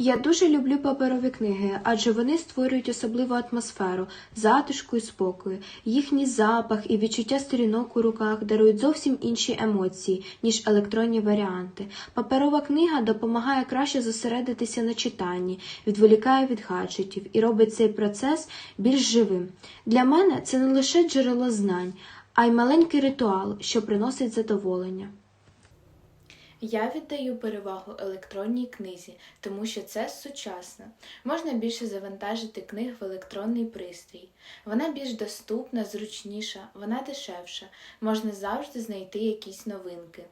Я дуже люблю паперові книги, адже вони створюють особливу атмосферу, затишку і спокою. Їхній запах і відчуття сторінок у руках дарують зовсім інші емоції, ніж електронні варіанти. Паперова книга допомагає краще зосередитися на читанні, відволікає від гаджетів і робить цей процес більш живим. Для мене це не лише джерело знань, а й маленький ритуал, що приносить задоволення. Я віддаю перевагу електронній книзі, тому що це сучасно. Можна більше завантажити книг в електронний пристрій. Вона більш доступна, зручніша, вона дешевша. Можна завжди знайти якісь новинки.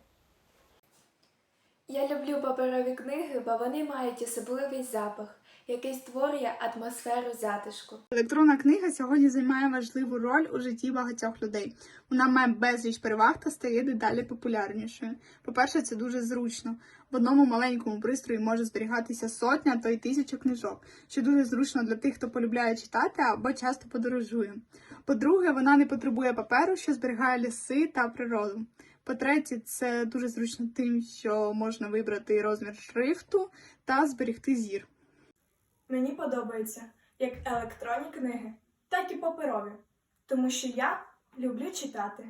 Я люблю паперові книги, бо вони мають особливий запах, який створює атмосферу затишку. Електронна книга сьогодні займає важливу роль у житті багатьох людей. Вона має безліч переваг та стає дедалі популярнішою. По-перше, це дуже зручно. В одному маленькому пристрої може зберігатися сотня, то й тисяча книжок, що дуже зручно для тих, хто полюбляє читати або часто подорожує. По-друге, вона не потребує паперу, що зберігає ліси та природу. По-третє, це дуже зручно тим, що можна вибрати розмір шрифту та зберегти зір. Мені подобається як електронні книги, так і паперові, тому що я люблю читати.